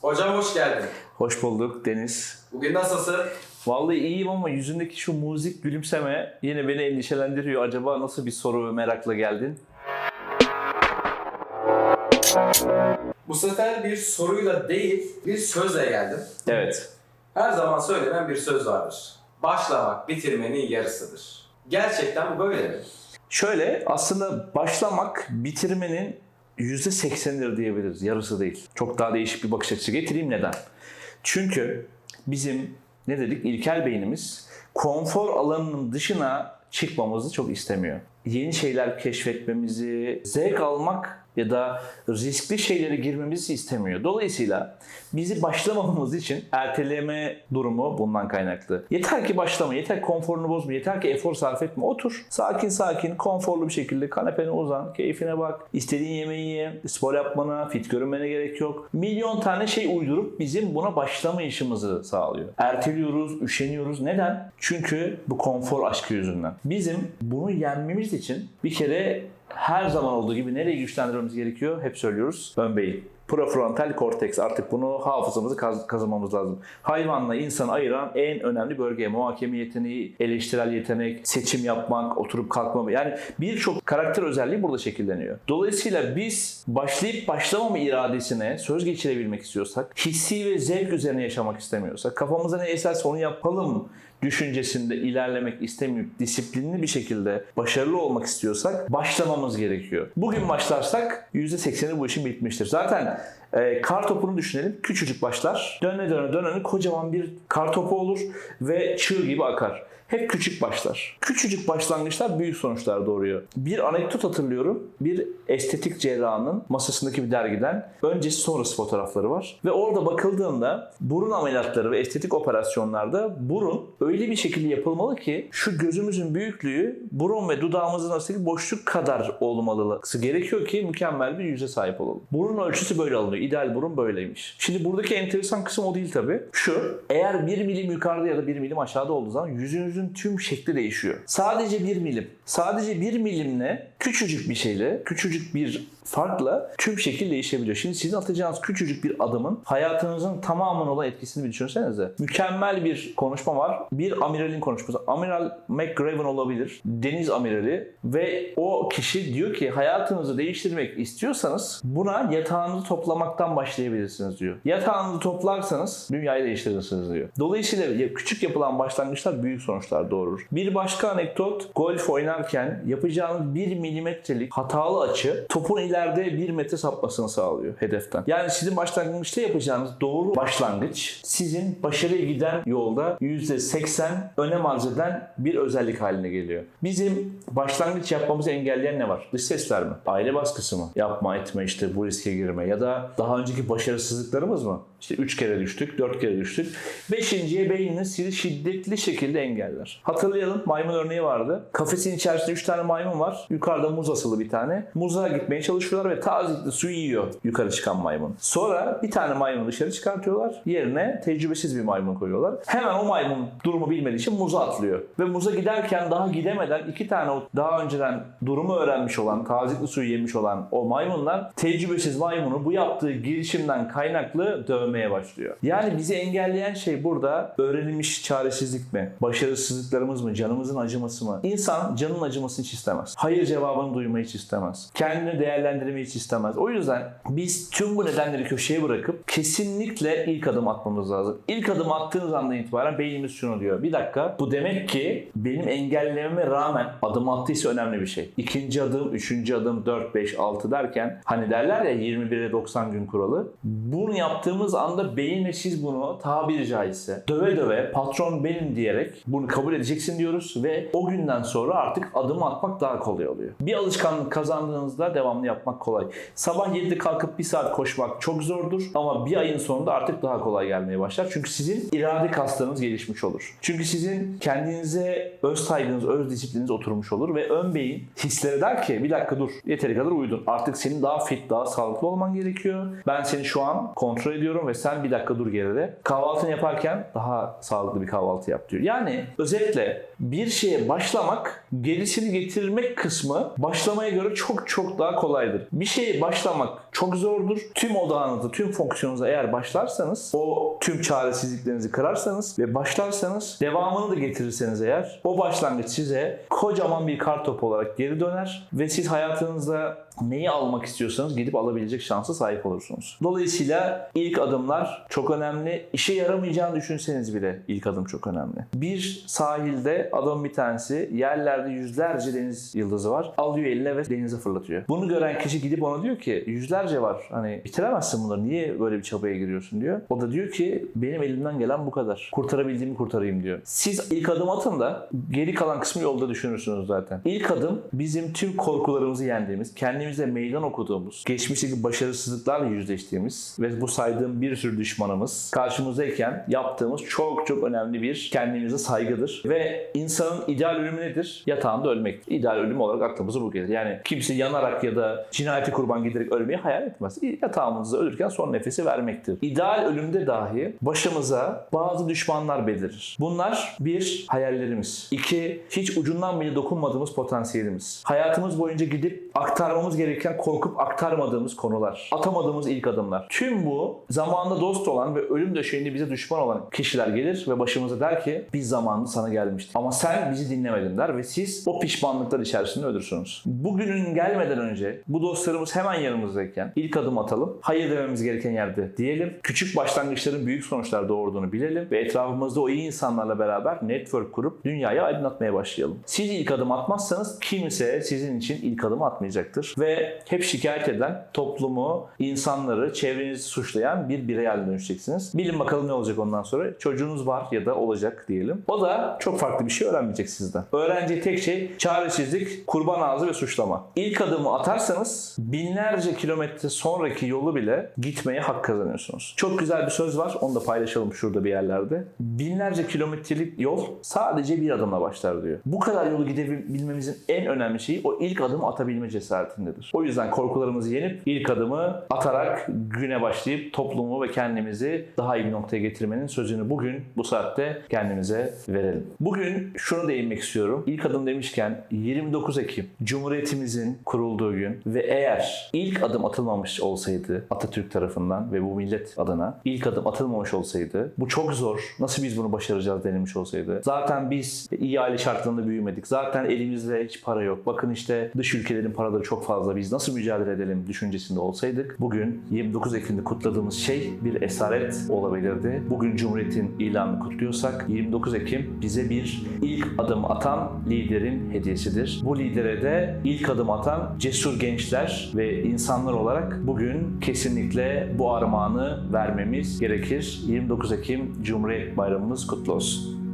Hocam hoş geldin. Hoş bulduk Deniz. Bugün nasılsın? Vallahi iyiyim ama yüzündeki şu muzik gülümseme yine beni endişelendiriyor. Acaba nasıl bir soru ve merakla geldin? Bu sefer bir soruyla değil, bir sözle geldim. Evet. Her zaman söylenen bir söz vardır. Başlamak bitirmenin yarısıdır. Gerçekten böyle mi? Şöyle aslında başlamak bitirmenin %80'idir diyebiliriz. Yarısı değil. Çok daha değişik bir bakış açısı getireyim. Neden? Çünkü bizim ne dedik? İlkel beynimiz konfor alanının dışına çıkmamızı çok istemiyor. Yeni şeyler keşfetmemizi, zevk almak ya da riskli şeylere girmemizi istemiyor. Dolayısıyla bizi başlamamamız için erteleme durumu bundan kaynaklı. Yeter ki başlama, yeter ki konforunu bozma, yeter ki efor sarf etme. Otur, sakin sakin, konforlu bir şekilde kanepene uzan, keyfine bak, istediğin yemeği ye, spor yapmana, fit görünmene gerek yok. Milyon tane şey uydurup bizim buna başlamayışımızı sağlıyor. Erteliyoruz, üşeniyoruz. Neden? Çünkü bu konfor aşkı yüzünden. Bizim bunu yenmemiz için bir kere her zaman olduğu gibi nereyi güçlendirmemiz gerekiyor? Hep söylüyoruz. Ön beyin. Prefrontal korteks artık bunu hafızamızı kaz- kazımamız lazım. Hayvanla insanı ayıran en önemli bölge muhakeme yeteneği, eleştirel yetenek, seçim yapmak, oturup kalkmama. Yani birçok karakter özelliği burada şekilleniyor. Dolayısıyla biz başlayıp başlamama iradesine söz geçirebilmek istiyorsak, hissi ve zevk üzerine yaşamak istemiyorsak, kafamıza ne eserse onu yapalım düşüncesinde ilerlemek istemeyip disiplinli bir şekilde başarılı olmak istiyorsak başlamamız gerekiyor. Bugün başlarsak %80'i bu işin bitmiştir. Zaten e, kar topunu düşünelim. Küçücük başlar. Döne döne döne kocaman bir kar topu olur ve çığ gibi akar. Hep küçük başlar. Küçücük başlangıçlar büyük sonuçlar doğuruyor. Bir anekdot hatırlıyorum. Bir estetik cerrahının masasındaki bir dergiden öncesi sonrası fotoğrafları var. Ve orada bakıldığında burun ameliyatları ve estetik operasyonlarda burun öyle bir şekilde yapılmalı ki şu gözümüzün büyüklüğü burun ve dudağımızın arasındaki boşluk kadar olmalısı gerekiyor ki mükemmel bir yüze sahip olalım. Burun ölçüsü böyle alınıyor. İdeal burun böyleymiş. Şimdi buradaki enteresan kısım o değil tabii. Şu eğer bir milim yukarıda ya da bir milim aşağıda olduğu zaman yüzünüzün tüm şekli değişiyor. Sadece bir milim. Sadece bir milimle küçücük bir şeyle, küçücük bir farkla tüm şekil değişebiliyor. Şimdi sizin atacağınız küçücük bir adımın hayatınızın tamamına olan etkisini bir düşünsenize. Mükemmel bir konuşma var. Bir amiralin konuşması. Amiral McGraven olabilir. Deniz amirali ve o kişi diyor ki hayatınızı değiştirmek istiyorsanız buna yatağınızı toplamaktan başlayabilirsiniz diyor. Yatağınızı toplarsanız dünyayı değiştirirsiniz diyor. Dolayısıyla küçük yapılan başlangıçlar büyük sonuçlar doğurur. Bir başka anekdot golf oynarken yapacağınız 1 milimetrelik hatalı açı topun ileride 1 metre sapmasını sağlıyor hedeften. Yani sizin başlangıçta yapacağınız doğru başlangıç sizin başarıya giden yolda %80 önem arz eden bir özellik haline geliyor. Bizim başlangıç yapmamızı engelleyen ne var? Dış sesler mi? Aile baskısı mı? Yapma etme işte bu riske girme ya da daha önceki başarısızlıklarımız mı? İşte 3 kere düştük, 4 kere düştük. Beşinciye beyniniz sizi şiddetli şekilde engeller. Hatırlayalım maymun örneği vardı. Kafesin içerisinde 3 tane maymun var. Yukarıda muz asılı bir tane. Muza gitmeye çalışıyorlar ve tazikli su yiyor yukarı çıkan maymun. Sonra bir tane maymunu dışarı çıkartıyorlar. Yerine tecrübesiz bir maymun koyuyorlar. Hemen o maymun durumu bilmediği için muza atlıyor. Ve muza giderken daha gidemeden iki tane daha önceden durumu öğrenmiş olan, tazikli suyu yemiş olan o maymunlar tecrübesiz maymunu bu yaptığı girişimden kaynaklı dövmeye başlıyor. Yani bizi engelleyen şey burada öğrenilmiş çaresizlik mi? Başarısızlıklarımız mı? Canımızın acıması mı? İnsan canın acımasını hiç istemez. Hayır cevabını duymayı hiç istemez. Kendini değerlendirmeyi hiç istemez. O yüzden biz tüm bu nedenleri köşeye bırakıp kesinlikle ilk adım atmamız lazım. İlk adım attığınız andan itibaren beynimiz şunu diyor. Bir dakika bu demek ki benim engellememe rağmen adım attıysa önemli bir şey. İkinci adım, üçüncü adım, 4, 5, 6 derken hani derler ya 21'e 90 gün kuralı. Bunu yaptığımız anda beyin ve siz bunu tabiri caizse döve döve patron benim diyerek bunu kabul edeceksin diyoruz ve o günden sonra artık adım atmak daha kolay oluyor. Bir alışkanlık kazandığınızda devamlı yapmak kolay. Sabah 7'de kalkıp bir saat koşmak çok zordur ama bir ayın sonunda artık daha kolay gelmeye başlar. Çünkü sizin irade kaslarınız gelişmiş olur. Çünkü sizin kendinize öz saygınız, öz disiplininiz oturmuş olur ve ön beyin hisleri der ki bir dakika dur yeteri kadar uyudun. Artık senin daha fit, daha sağlıklı olman gerekiyor. Ben seni şu an kontrol ediyorum ve sen bir dakika dur geride. Kahvaltını yaparken daha sağlıklı bir kahvaltı yap diyor. Yani özetle bir şeye başlamak gerisini getirmek kısmı başlamaya göre çok çok daha kolaydır. Bir şeye başlamak çok zordur. Tüm odağınızı, tüm fonksiyonunuza eğer başlarsanız, o tüm çaresizliklerinizi kırarsanız ve başlarsanız, devamını da getirirseniz eğer, o başlangıç size kocaman bir kar topu olarak geri döner ve siz hayatınızda neyi almak istiyorsanız gidip alabilecek şansa sahip olursunuz. Dolayısıyla ilk adımlar çok önemli. İşe yaramayacağını düşünseniz bile ilk adım çok önemli. Bir sahilde adam bir tanesi yerlerde yüzlerce deniz yıldızı var. Alıyor eline ve denize fırlatıyor. Bunu gören kişi gidip ona diyor ki yüzlerce var. Hani bitiremezsin bunları. Niye böyle bir çabaya giriyorsun diyor. O da diyor ki benim elimden gelen bu kadar. Kurtarabildiğimi kurtarayım diyor. Siz ilk adım atın da geri kalan kısmı yolda düşünürsünüz zaten. İlk adım bizim tüm korkularımızı yendiğimiz, kendimize meydan okuduğumuz, geçmişteki başarısızlıklarla yüzleştiğimiz ve bu saydığım bir sürü düşmanımız karşımızdayken yaptığımız çok çok önemli bir kendimize saygıdır. Ve insanın ideal ölümü nedir? Yatağında ölmek. İdeal ölüm olarak aklımıza bu gelir. Yani kimse yanarak ya da cinayete kurban giderek ölmeyi hayal etmez. Yatağımızda ölürken son nefesi vermektir. İdeal ölümde dahi başımıza bazı düşmanlar belirir. Bunlar bir hayallerimiz. iki hiç ucundan bile dokunmadığımız potansiyelimiz. Hayatımız boyunca gidip aktarmamız gereken korkup aktarmadığımız konular. Atamadığımız ilk adımlar. Tüm bu zamanında dost olan ve ölüm döşeğinde bize düşman olan kişiler gelir ve başımıza der ki biz zamanında sana gelmiştik. Ama sen bizi dinlemedin der ve siz o pişmanlıklar içerisinde ölürsünüz. Bugünün gelmeden önce bu dostlarımız hemen yanımızdayken ilk adım atalım. Hayır dememiz gereken yerde diyelim. Küçük başlangıçların büyük sonuçlar doğurduğunu bilelim ve etrafımızda o iyi insanlarla beraber network kurup dünyayı aydınlatmaya başlayalım. Siz ilk adım atmazsanız kimse sizin için ilk adım atmayacaktır. Ve hep şikayet eden toplumu, insanları, çevrenizi suçlayan bir birey haline dönüşeceksiniz. Bilin bakalım ne olacak ondan sonra. Çocuğunuz var ya da olacak diyelim. O da çok farklı bir şey öğrenmeyecek sizden. Öğreneceği tek şey çaresizlik, kurban ağzı ve suçlama. İlk adımı atarsanız binlerce kilometre sonraki yolu bile gitmeye hak kazanıyorsunuz. Çok güzel bir söz var. Onu da paylaşalım şurada bir yerlerde. Binlerce kilometrelik yol sadece bir adımla başlar diyor. Bu kadar yolu gidebilmemizin en önemli şeyi o ilk adımı atabilme cesaretindedir. O yüzden korkularımızı yenip ilk adımı atarak güne başlayıp toplumu ve kendimizi daha iyi bir noktaya getirmenin sözünü bugün bu saatte kendimize verelim. Bugün şunu değinmek istiyorum. İlk adım demişken 29 Ekim Cumhuriyetimizin kurulduğu gün ve eğer ilk adım atılmamış olsaydı Atatürk tarafından ve bu millet adına ilk adım atılmamış olsaydı bu çok zor. Nasıl biz bunu başaracağız denilmiş olsaydı. Zaten biz iyi aile şartlarında büyümedik. Zaten elimizde hiç para yok. Bakın işte dış ülkelerin paraları çok fazla. Biz nasıl mücadele edelim düşüncesinde olsaydık bugün 29 Ekim'de kutladığımız şey bir esaret olabilirdi. Bugün Cumhuriyet'in ilanını kutluyorsak 29 Ekim bize bir ilk adım atan liderin hediyesidir. Bu lidere de ilk adım atan cesur gençler ve insanlar olarak bugün kesinlikle bu armağanı vermemiz gerekir. 29 Ekim Cumhuriyet Bayramımız kutlu olsun.